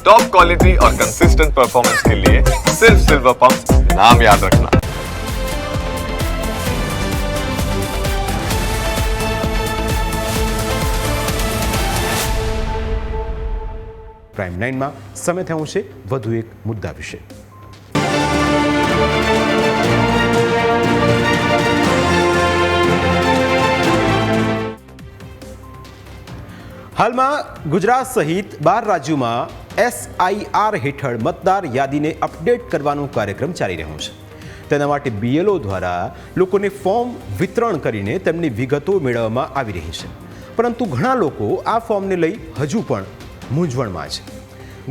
Top quality और consistent performance के लिए सिर्फ सिल्वर पंप नाम याद रखना પ્રાઇમ નાઇનમાં સમય થયો છે વધુ એક મુદ્દા વિશે હાલમાં ગુજરાત સહિત બાર રાજ્યોમાં એસઆઈઆર હેઠળ મતદાર યાદીને અપડેટ કરવાનો કાર્યક્રમ ચાલી રહ્યો છે. તેના માટે બીએલઓ દ્વારા લોકોને ફોર્મ વિતરણ કરીને તેમની વિગતો મેળવવામાં આવી રહી છે. પરંતુ ઘણા લોકો આ ફોર્મને લઈ હજુ પણ મૂંઝવણમાં છે.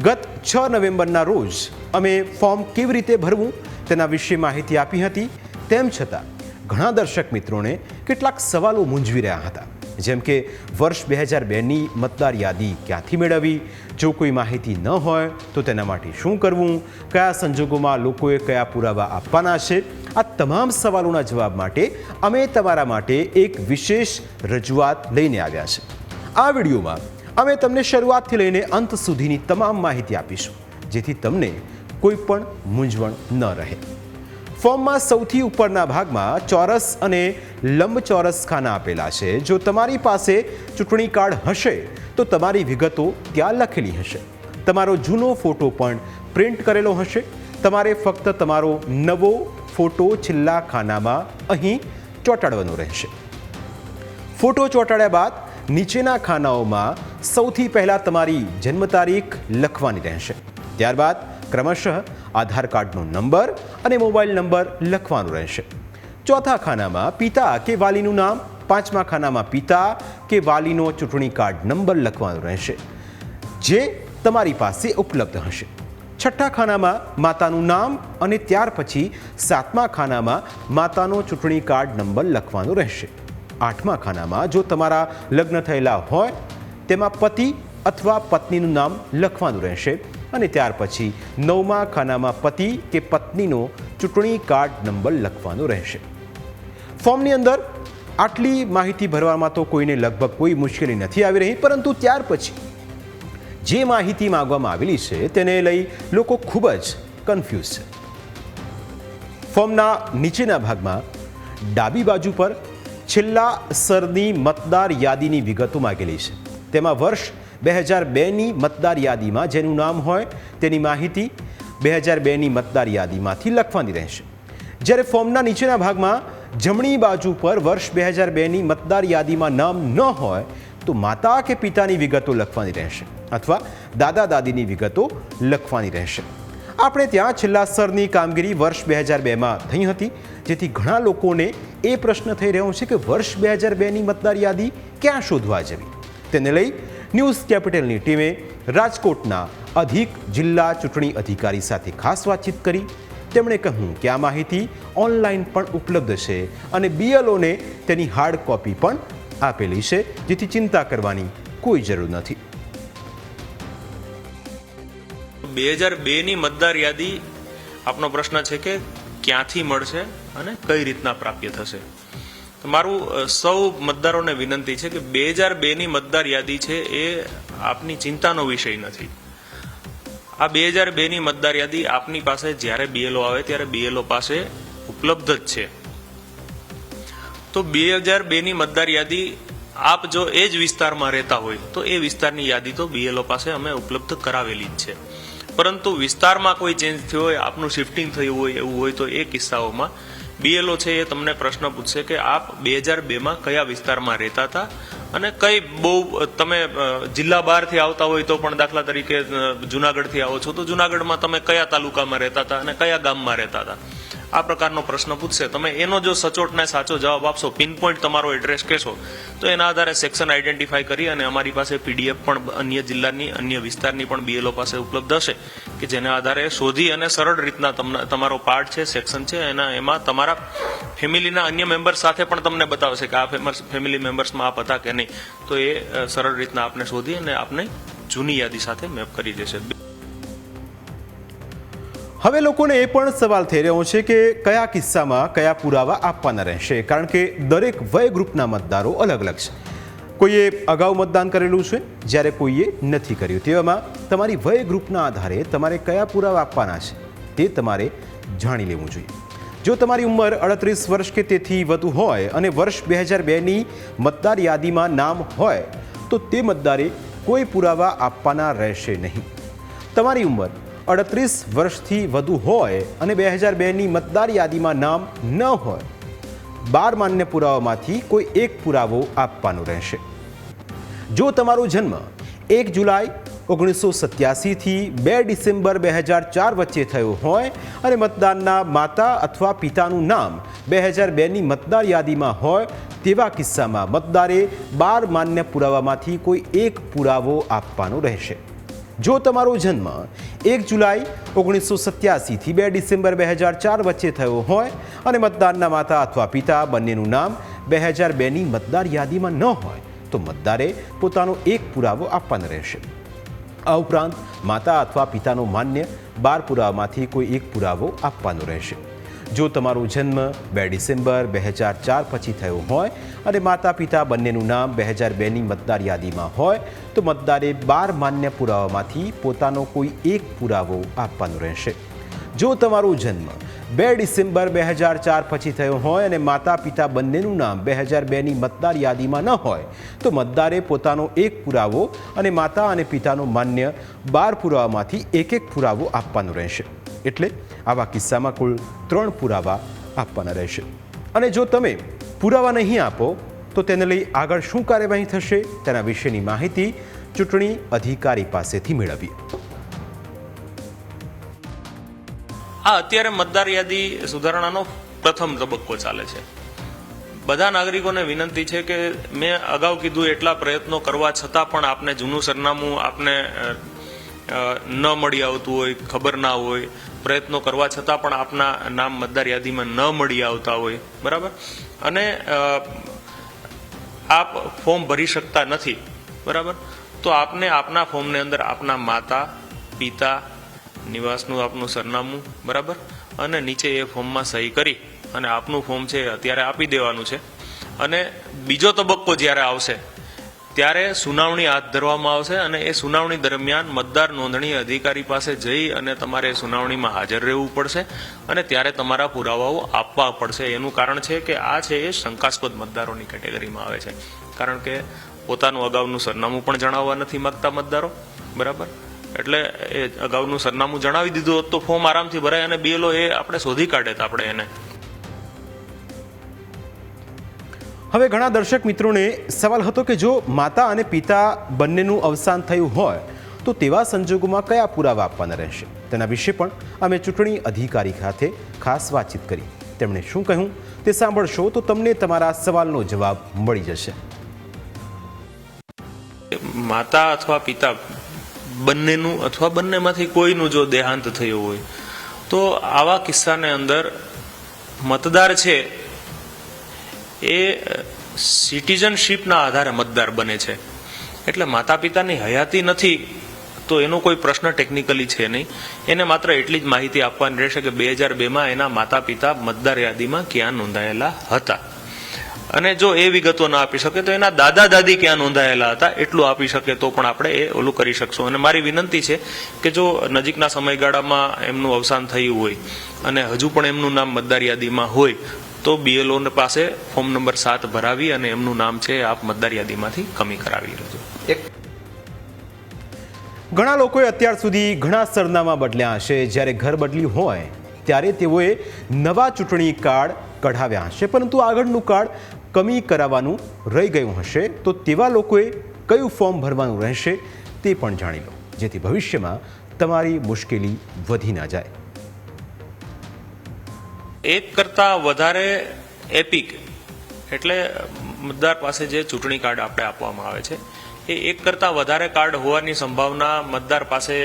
ગત છ નવેમ્બરના રોજ અમે ફોર્મ કેવી રીતે ભરવું તેના વિશે માહિતી આપી હતી. તેમ છતાં ઘણા દર્શક મિત્રોને કેટલાક સવાલો મૂંઝવી રહ્યા હતા. જેમ કે વર્ષ બે હજાર બેની મતદાર યાદી ક્યાંથી મેળવવી? જો કોઈ માહિતી ન હોય, તો તેના માટે શું કરવું? કયા સંજોગોમાં લોકોએ કયા પુરાવા આપવાના છે? આ તમામ સવાલોના જવાબ માટે અમે તમારા માટે એક વિશેષ રજૂઆત લઈને આવ્યા છે. આ વિડીયોમાં અમે તમને શરૂઆતથી લઈને અંત સુધીની તમામ માહિતી આપીશું, જેથી તમને કોઈ પણ મૂંઝવણ ન રહે. ફોર્મમાં સૌથી ઉપરના ભાગમાં ચોરસ અને લંબચોરસ ખાના આપેલા છે. જો તમારી પાસે ચૂંટણી કાર્ડ હશે, તો તમારી વિગતો ત્યાં લખેલી હશે. તમારો જૂનો ફોટો પણ પ્રિન્ટ કરેલો હશે. તમારે ફક્ત તમારો નવો ફોટો છેલ્લા ખાનામાં અહીં ચોંટાડવાનો રહેશે. ફોટો ચોંટાડ્યા બાદ નીચેના ખાનાઓમાં સૌથી પહેલાં તમારી જન્મ તારીખ લખવાની રહેશે. ત્યારબાદ ક્રમશઃ આધાર કાર્ડનો નંબર અને મોબાઈલ નંબર લખવાનો રહેશે. ચોથા ખાનામાં પિતા કે વાલીનું નામ, પાંચમા ખાનામાં પિતા કે વાલીનો ચૂંટણી કાર્ડ નંબર લખવાનો રહેશે, જે તમારી પાસે ઉપલબ્ધ હશે. છઠ્ઠા ખાનામાં માતાનું નામ અને ત્યાર પછી સાતમા ખાનામાં માતાનો ચૂંટણી કાર્ડ નંબર લખવાનો રહેશે. આઠમા ખાનામાં જો તમારા લગ્ન થયેલા હોય, તેમાં પતિ અથવા પત્નીનું નામ લખવાનું રહેશે. અને ત્યાર પછી નવમા ખાનામાં પતિ કે પત્નીનો ચૂંટણી કાર્ડ નંબર લખવાનો રહેશે. ફોર્મની અંદર આટલી માહિતી ભરવામાં તો કોઈને લગભગ કોઈ મુશ્કેલી નથી આવી રહી, પરંતુ ત્યાર પછી જે માહિતી માંગવામાં આવેલી છે તેને લઈ લોકો ખૂબ જ કન્ફ્યુઝ છે. ફોર્મના નીચેના ભાગમાં ડાબી બાજુ પર છેલ્લા સરની મતદાર યાદીની વિગતો માગેલી છે. તેમાં વર્ષ બે હજાર બેની મતદાર યાદીમાં, જેનું નામ હોય તેની માહિતી બે હજાર બેની મતદાર યાદીમાંથી લખવાની રહેશે. જ્યારે ફોર્મના નીચેના ભાગમાં જમણી બાજુ પર વર્ષ બે હજાર બેની મતદાર યાદીમાં નામ ન હોય, તો માતા કે પિતાની વિગતો લખવાની રહેશે અથવા દાદા દાદીની વિગતો લખવાની રહેશે. આપણે ત્યાં છેલ્લા સ્તરની કામગીરી વર્ષ બે હજાર બેમાં થઈ હતી, જેથી ઘણા લોકોને એ પ્રશ્ન થઈ રહ્યો છે કે વર્ષ બે હજાર બેની મતદાર યાદી ક્યાં શોધવા જવી? તેને લઈ ન્યૂઝ કેપિટલની ટીમે રાજકોટના અધિક જિલ્લા ચૂંટણી અધિકારી સાથે ખાસ વાતચીત કરી. તેમણે કહ્યું કે આ માહિતી ઓનલાઈન પણ ઉપલબ્ધ છે અને બીએલઓને તેની હાર્ડ કોપી પણ આપેલી છે, જેથી ચિંતા કરવાની કોઈ જરૂર નથી. બે હજાર બેની મતદાર યાદી આપનો પ્રશ્ન છે કે ક્યાંથી મળશે અને કઈ રીતના પ્રાપ્ય થશે? તો મારું સૌ મતદારોને વિનંતી છે કે બે હજાર બેની મતદાર યાદી છે એ આપની ચિંતાનો વિષય નથી. આ બે હજાર બેની મતદાર યાદી આપની પાસે જ્યારે બીએલઓ આવે ત્યારે બીએલઓ પાસે ઉપલબ્ધ જ છે. તો બે હજાર બેની મતદાર યાદી આપ જો એ જ વિસ્તારમાં રહેતા હોય, તો એ વિસ્તારની યાદી તો બીએલઓ પાસે અમે ઉપલબ્ધ કરાવેલી જ છે. પરંતુ વિસ્તારમાં કોઈ ચેન્જ થયો હોય, આપનું શિફ્ટિંગ થયું હોય, એવું હોય તો એ કિસ્સાઓમાં બીએલઓ છે એ તમને પ્રશ્ન પૂછશે કે આપ બે હજાર બેમાં કયા વિસ્તારમાં રહેતા હતા? અને કઈ બહુ, તમે જિલ્લા બહારથી આવતા હોય તો પણ દાખલા તરીકે જુનાગઢથી આવો છો, તો જુનાગઢમાં તમે કયા તાલુકામાં રહેતા હતા અને કયા ગામમાં રહેતા હતા? આ પ્રકારનો પ્રશ્ન પૂછશે. તમે એનો જો સચોટ ને સાચો જવાબ આપશો પિનપોઈન્ટ તમારો એડ્રેસ કહેશો, તો એના આધારે સેક્શન આઈડેન્ટિફાઈ કરી અને અમારી પાસે પીડીએફ પણ અન્ય જિલ્લાની, અન્ય વિસ્તારની પણ બીએલઓ પાસે ઉપલબ્ધ હશે, કે જેના આધારે શોધી અને સરળ રીતના તમને, તમારો પાર્ટ છે સેક્શન છે, એના એમાં તમારા ફેમિલીના અન્ય મેમ્બર્સ સાથે પણ તમને બતાવશે કે આ ફેમિલી મેમ્બર્સમાં આપ હતા કે નહીં. તો એ સરળ રીતના આપને શોધી અને આપને જૂની યાદી સાથે મેપ કરી દેશે. હવે લોકોને એ પણ સવાલ થઈ રહ્યો છે કે કયા કિસ્સામાં કયા પુરાવા આપવાના રહેશે? કારણ કે દરેક વય ગ્રુપના મતદારો અલગ અલગ છે. કોઈએ અગાઉ મતદાન કરેલું છે, જ્યારે કોઈએ નથી કર્યું. તેવામાં તમારી વય ગ્રુપના આધારે તમારે કયા પુરાવા આપવાના છે, તે તમારે જાણી લેવું જોઈએ. જો તમારી ઉંમર અડત્રીસ વર્ષ કે તેથી વધુ હોય અને વર્ષ બે હજાર બેની મતદાર યાદીમાં નામ હોય, તો તે મતદારે કોઈ પુરાવા આપવાના રહેશે નહીં. તમારી ઉંમર અડત્રીસ વર્ષથી વધુ હોય અને બે હજાર બેની મતદાર યાદીમાં નામ ન હોય, બાર માન્ય પુરાવામાંથી કોઈ એક પુરાવો આપવાનો રહેશે. જો તમારો જન્મ એક જુલાઈ ઓગણીસો સત્યાસીથી બે ડિસેમ્બર બે હજાર ચાર વચ્ચે થયો હોય અને મતદાનના માતા અથવા પિતાનું નામ બે હજાર બેની મતદાર યાદીમાં હોય, તેવા કિસ્સામાં મતદારે બાર માન્ય પુરાવામાંથી કોઈ એક પુરાવો આપવાનો રહેશે. જો તમારો જન્મ એક જુલાઈ ઓગણીસો સત્યાસીથી બે ડિસેમ્બર બે હજાર ચાર વચ્ચે થયો હોય અને મતદારના માતા અથવા પિતા બંનેનું નામ બે હજાર બેની મતદાર યાદીમાં ન હોય, તો મતદારે પોતાનો એક પુરાવો આપવાનો રહેશે. આ ઉપરાંત માતા અથવા પિતાનો માન્ય બાર પુરાવામાંથી કોઈ એક પુરાવો આપવાનો રહેશે. જો તમારો જન્મ બે ડિસેમ્બર, બે હજાર ચાર પછી થયો હોય અને માતા પિતા બંનેનું નામ બે હજાર બેની મતદાર યાદીમાં હોય, તો મતદારે બાર માન્ય પુરાવામાંથી પોતાનો કોઈ એક પુરાવો આપવાનો રહેશે. જો તમારો જન્મ બે ડિસેમ્બર, બે હજાર ચાર પછી થયો હોય અને માતા પિતા બંનેનું નામ બે હજાર બેની મતદાર યાદીમાં ન હોય, તો મતદારે પોતાનો એક પુરાવો અને માતા અને પિતાનો માન્ય બાર પુરાવામાંથી એક એક પુરાવો આપવાનો રહેશે. એટલે આવા કિસ્સામાં કુલ ત્રણ પુરાવા આપવાના રહેશે. અને જો તમે પુરાવા નહીં આપો, તો તેને લઈ આગળ શું કાર્યવાહી થશે તેના વિશેની માહિતી ચૂંટણી અધિકારી પાસેથી મેળવીએ. આ અત્યારે મતદાર યાદી સુધારણાનો પ્રથમ તબક્કો ચાલે છે. બધા નાગરિકોને વિનંતી છે કે મેં અગાઉ કીધું એટલા પ્રયત્નો કરવા છતાં પણ આપને જૂનું સરનામું આપને ન મળી આવતું હોય, ખબર ના હોય પ્રયત્નો કરવા છતાં પણ આપના નામ મતદાર યાદીમાં ન મળી આવતા હોય. બરાબર? અને આપ ફોર્મ ભરી શકતા નથી. બરાબર? તો આપને આપના ફોર્મની અંદર આપના માતા, પિતા, નિવાસનું આપનું સરનામું, બરાબર? અને નીચે એ ફોર્મમાં સહી કરી અને આપનું ફોર્મ છે અત્યારે આપી દેવાનું છે. અને બીજો તબક્કો જ્યારે આવશે ત્યારે સુનાવણી હાથ ધરવામાં આવશે અને એ સુનાવણી દરમિયાન મતદાર નોંધણી અધિકારી પાસે જઈ અને તમારે એ સુનાવણીમાં હાજર રહેવું પડશે અને ત્યારે તમારા પુરાવાઓ આપવા પડશે. એનું કારણ છે કે આ છે એ શંકાસ્પદ મતદારોની કેટેગરીમાં આવે છે. કારણ કે પોતાનું અગાઉનું સરનામું પણ જણાવવા નથી માંગતા મતદારો. બરાબર? એટલે એ અગાઉનું સરનામું જણાવી દીધું હોત તો ફોર્મ આરામથી ભરાય અને બીએલઓ એ આપણે શોધી કાઢે આપણે એને. હવે ઘણા દર્શક મિત્રોને સવાલ હતો કે જો માતા અને પિતા બંનેનું અવસાન થયું હોય, તો તેવા સંજોગોમાં કયા પુરાવા આપવાના રહેશે? તેના વિશે પણ અમે ચૂંટણી અધિકારી ખાતે ખાસ વાતચીત કરી. તેમણે શું કહ્યું તે સાંભળશો, તો તમને તમારા સવાલનો જવાબ મળી જશે. માતા અથવા પિતા બંનેનું અથવા બંનેમાંથી કોઈનું જો દેહાંત થયું હોય, તો આવા કિસ્સાને અંદર મતદાર છે એ સિટીઝનશીપના આધારે મતદાર બને છે. એટલે માતા પિતાની હયાતી નથી, તો એનો કોઈ પ્રશ્ન ટેકનિકલી છે નહીં. એને માત્ર એટલી જ માહિતી આપવાની રહેશે કે બે હજાર બેમાં એના માતા પિતા મતદાર યાદીમાં ક્યાં નોંધાયેલા હતા. અને જો એ વિગતો ના આપી શકે, તો એના દાદા દાદી ક્યાં નોંધાયેલા હતા, એટલું આપી શકે તો પણ આપણે એ ઓલું કરી શકશું. અને મારી વિનંતી છે કે જો નજીકના સમયગાળામાં એમનું અવસાન થયું હોય, અને હજુ પણ એમનું નામ મતદાર યાદીમાં હોય તો બીએલઓ પાસે ફોર્મ નંબર સાત ભરાવી અને એમનું નામ છે, આપ મતદાર યાદીમાંથી કમી કરાવી લેજો. ઘણા લોકોએ અત્યાર સુધી ઘણા સરનામા બદલ્યા હશે. જ્યારે ઘર બદલ્યું હોય, ત્યારે તેઓએ નવા ચૂંટણી કાર્ડ કઢાવ્યા હશે. પરંતુ આગળનું કાર્ડ કમી કરાવવાનું રહી ગયું હશે, તો તેવા લોકોએ કયું ફોર્મ ભરવાનું રહેશે તે પણ જાણી લો. જેથી ભવિષ્યમાં તમારી મુશ્કેલી વધી ના જાય. એક કરતા વધારે એપિક એટલે મતદાર પાસે જે ચૂંટણી કાર્ડ આપણે આપવામાં આવે છે, એ એક કરતા વધારે કાર્ડ હોવાની સંભાવના મતદાર પાસે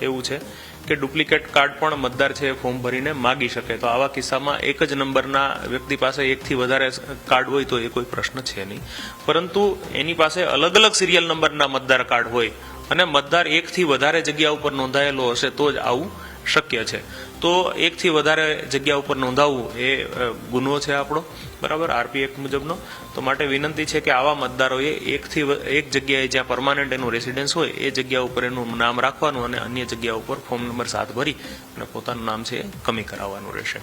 એવું છે કે ડુપ્લિકેટ કાર્ડ પણ મતદાર છે એ ફોર્મ ભરીને માગી શકે. તો આવા કિસ્સામાં એક જ નંબરના વ્યક્તિ પાસે એકથી વધારે કાર્ડ હોય તો એ કોઈ પ્રશ્ન છે નહીં. પરંતુ એની પાસે અલગ અલગ સિરિયલ નંબરના મતદાર કાર્ડ હોય અને મતદાર એકથી વધારે જગ્યા ઉપર નોંધાયેલો હશે તો જ આવું શક્ય છે. તો એકથી વધારે જગ્યા ઉપર નોંધાવવું એ ગુનો છે આપણો. બરાબર? આરપી એક્ટ મુજબનો. તો માટે વિનંતી છે કે આવા મતદારોએ એકથી એક જગ્યાએ જ્યાં પરમાનન્ટ એનું રેસિડેન્સ હોય, એ જગ્યા ઉપર એનું નામ રાખવાનું અને અન્ય જગ્યા ઉપર ફોર્મ નંબર સાત ભરી અને પોતાનું નામ છે કમી કરાવવાનું રહેશે.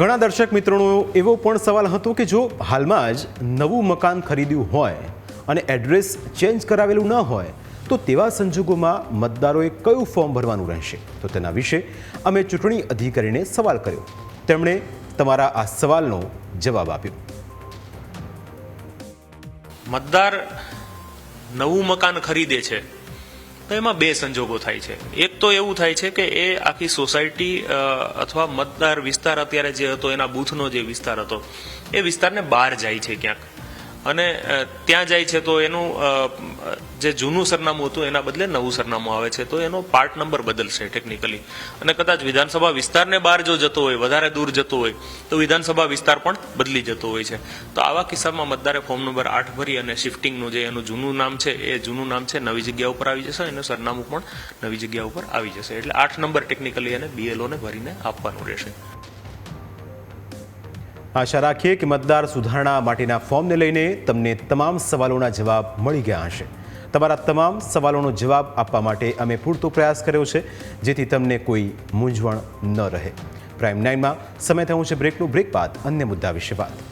ઘણા દર્શક મિત્રોનો એવો પણ સવાલ હતો કે જો હાલમાં જ નવું મકાન ખરીદ્યું હોય અને એડ્રેસ ચેન્જ કરાવેલું ન હોય તો તેવા સંજોગોમાં મતદારોએ કયું ફોર્મ ભરવાનું રહેશે? તો તેના વિશે અમે ચૂંટણી અધિકારીને સવાલ કર્યો. તેમણે તમારા આ સવાલનો જવાબ આપ્યો. મતદાર નવું મકાન ખરીદે છે, તો એમાં બે સંજોગો થાય છે. એક તો એવું થાય છે કે એ આખી સોસાયટી અથવા મતદાર વિસ્તાર અત્યારે જે હતો, એના બૂથનો જે વિસ્તાર હતો, એ વિસ્તારને બહાર જાય છે ક્યાંક. અને ત્યાં જાય છે તો એનું જે જૂનું સરનામું હતું એના બદલે નવું સરનામું આવે છે. તો એનો પાર્ટ નંબર બદલશે ટેકનિકલી અને કદાચ વિધાનસભા વિસ્તારને બહાર જો જતો હોય, વધારે દૂર જતો હોય, તો વિધાનસભા વિસ્તાર પણ બદલી જતો હોય છે. તો આવા કિસ્સામાં મતદારે ફોર્મ નંબર આઠ ભરી અને શિફ્ટિંગનું જે એનું જૂનું નામ છે, એ જૂનું નામ છે, નવી જગ્યા ઉપર આવી જશે, એનું સરનામું પણ નવી જગ્યા ઉપર આવી જશે. એટલે આઠ નંબર ટેકનિકલી એને બીએલઓને ભરીને આપવાનું રહેશે. આશા રાખીએ કે મતદાર સુધારણા માટેના ફોર્મને લઈને તમને તમામ સવાલોના જવાબ મળી ગયા હશે. તમારા તમામ સવાલોનો જવાબ આપવા માટે અમે પૂરતો પ્રયાસ કર્યો છે, જેથી તમને કોઈ મૂંઝવણ ન રહે. પ્રાઇમ નાઇનમાં સમય થયું છે બ્રેકનું, બ્રેક બાદ અન્ય મુદ્દા વિશે વાત.